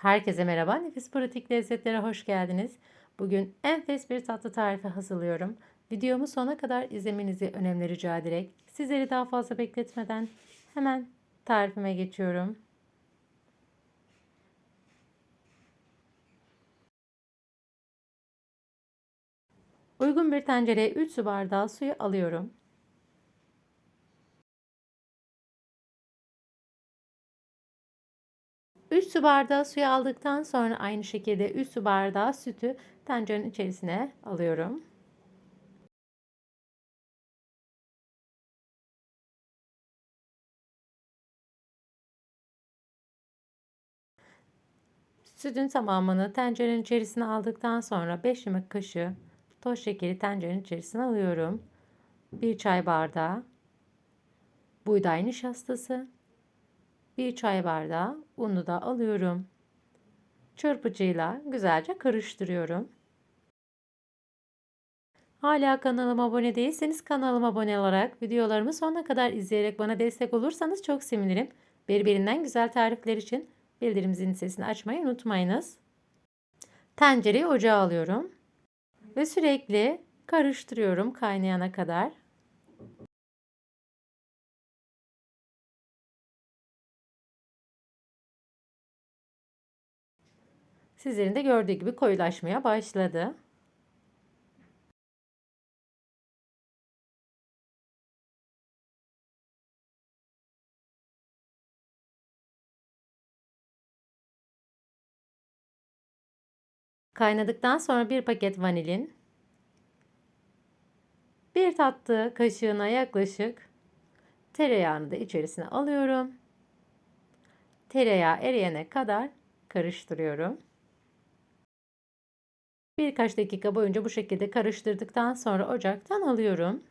Herkese merhaba. Nefis pratik lezzetlere hoş geldiniz. Bugün enfes bir tatlı tarifi hazırlıyorum. Videomu sona kadar izlemenizi önemli rica ederek sizleri daha fazla bekletmeden hemen tarifime geçiyorum. Uygun bir tencereye 3 su bardağı suyu alıyorum. 3 su bardağı suyu aldıktan sonra aynı şekilde 3 su bardağı sütü tencerenin içerisine alıyorum. Sütün tamamını tencerenin içerisine aldıktan sonra 5 yemek kaşığı toz şekeri tencerenin içerisine alıyorum. 1 çay bardağı buğday nişastası, 1 çay bardağı unu da alıyorum. Çırpıcıyla güzelce karıştırıyorum. Hala kanalıma abone değilseniz kanalıma abone olarak videolarımı sonuna kadar izleyerek bana destek olursanız çok sevinirim. Birbirinden güzel tarifler için bildirim zilini sesini açmayı unutmayınız. Tencereyi ocağa alıyorum ve sürekli karıştırıyorum kaynayana kadar. Sizlerin de gördüğü gibi koyulaşmaya başladı. Kaynadıktan sonra bir paket vanilin, bir tatlı kaşığına yaklaşık tereyağını da içerisine alıyorum. Tereyağı eriyene kadar karıştırıyorum. Birkaç dakika boyunca bu şekilde karıştırdıktan sonra ocaktan alıyorum.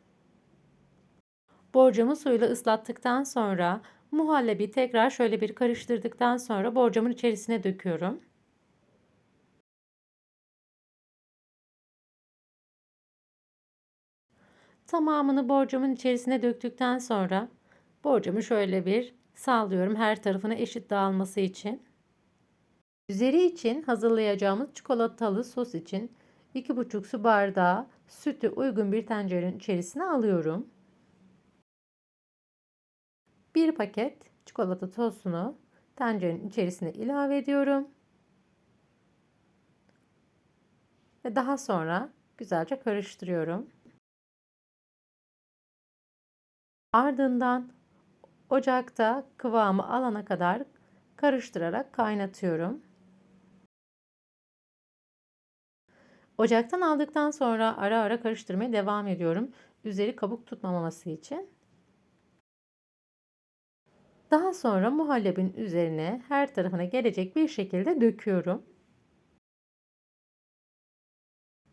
Borcamı suyla ıslattıktan sonra muhallebi tekrar şöyle bir karıştırdıktan sonra borcamın içerisine döküyorum. Tamamını borcamın içerisine döktükten sonra borcamı şöyle bir sallıyorum her tarafına eşit dağılması için. Üzeri için hazırlayacağımız çikolatalı sos için 2,5 su bardağı sütü uygun bir tencerenin içerisine alıyorum. Bir paket çikolata tozunu tencerenin içerisine ilave ediyorum. Ve daha sonra güzelce karıştırıyorum. Ardından ocakta kıvamı alana kadar karıştırarak kaynatıyorum. Ocaktan aldıktan sonra ara ara karıştırmaya devam ediyorum. Üzeri kabuk tutmaması için. Daha sonra muhallebin üzerine her tarafına gelecek bir şekilde döküyorum.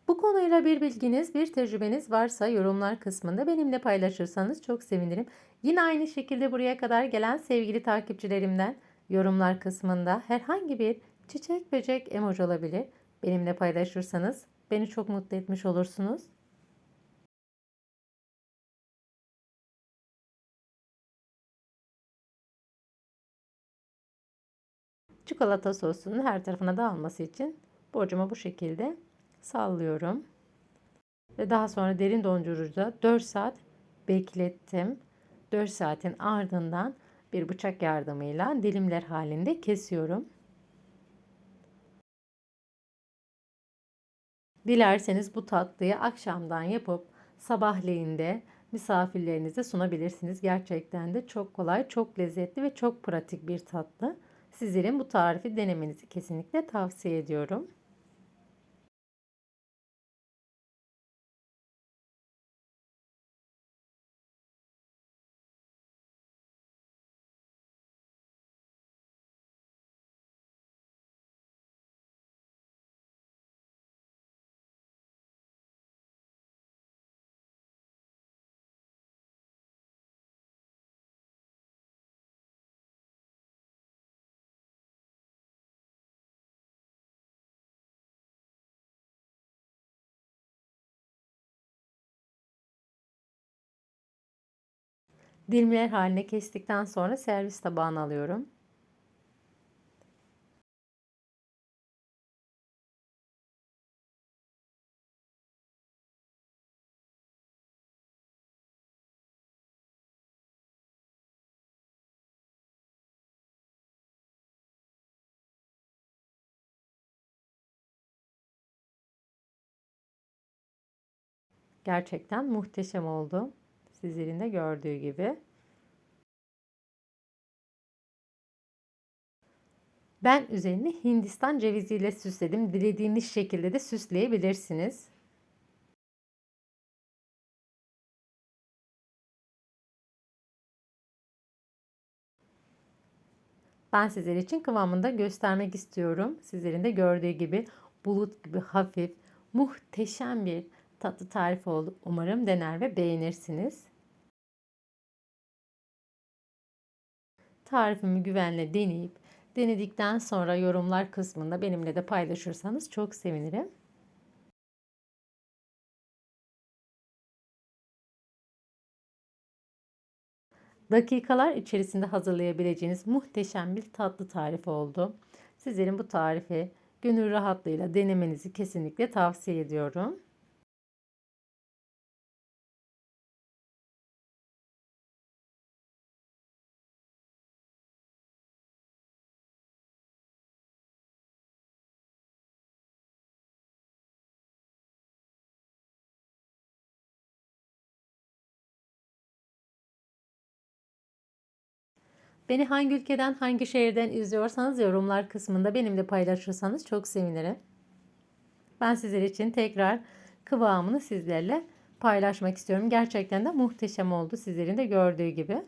Bu konuyla bir bilginiz, bir tecrübeniz varsa yorumlar kısmında benimle paylaşırsanız çok sevinirim. Yine aynı şekilde buraya kadar gelen sevgili takipçilerimden yorumlar kısmında herhangi bir çiçek böcek emoji olabilir. Benimle paylaşırsanız Beni çok mutlu etmiş olursunuz. Çikolata sosunun her tarafına dağılması için borcama bu şekilde sallıyorum. Ve daha sonra derin dondurucuda 4 saat beklettim. 4 saatin ardından bir bıçak yardımıyla dilimler halinde kesiyorum. Dilerseniz bu tatlıyı akşamdan yapıp sabahleyin de misafirlerinize sunabilirsiniz. Gerçekten de çok kolay, çok lezzetli ve çok pratik bir tatlı. Sizlerin bu tarifi denemenizi kesinlikle tavsiye ediyorum. Dilimler haline kestikten sonra servis tabağına alıyorum. Gerçekten muhteşem oldu. Sizlerin de gördüğü gibi. Ben üzerini Hindistan ceviziyle süsledim. Dilediğiniz şekilde de süsleyebilirsiniz. Ben sizler için kıvamını da göstermek istiyorum. Sizlerin de gördüğü gibi bulut gibi hafif, muhteşem bir tatlı tarifi oldu. Umarım dener ve beğenirsiniz. Tarifimi güvenle deneyip denedikten sonra yorumlar kısmında benimle de paylaşırsanız çok sevinirim. Dakikalar içerisinde hazırlayabileceğiniz muhteşem bir tatlı tarifi oldu. Sizlerin bu tarifi gönül rahatlığıyla denemenizi kesinlikle tavsiye ediyorum. Beni hangi ülkeden, hangi şehirden izliyorsanız yorumlar kısmında benimle paylaşırsanız çok sevinirim. Ben sizler için tekrar kıvamını sizlerle paylaşmak istiyorum. Gerçekten de muhteşem oldu sizlerin de gördüğü gibi.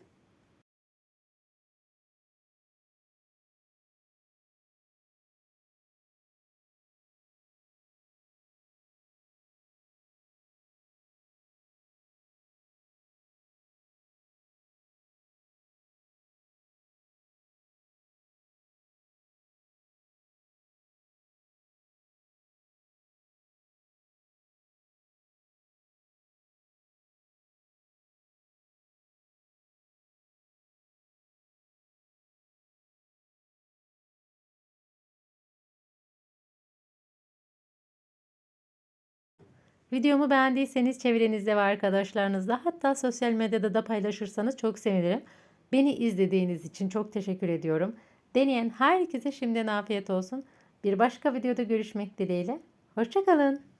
Videomu beğendiyseniz çevrenizde ve arkadaşlarınızla hatta sosyal medyada da paylaşırsanız çok sevinirim. Beni izlediğiniz için çok teşekkür ediyorum. Deneyen herkese şimdiden afiyet olsun. Bir başka videoda görüşmek dileğiyle. Hoşçakalın.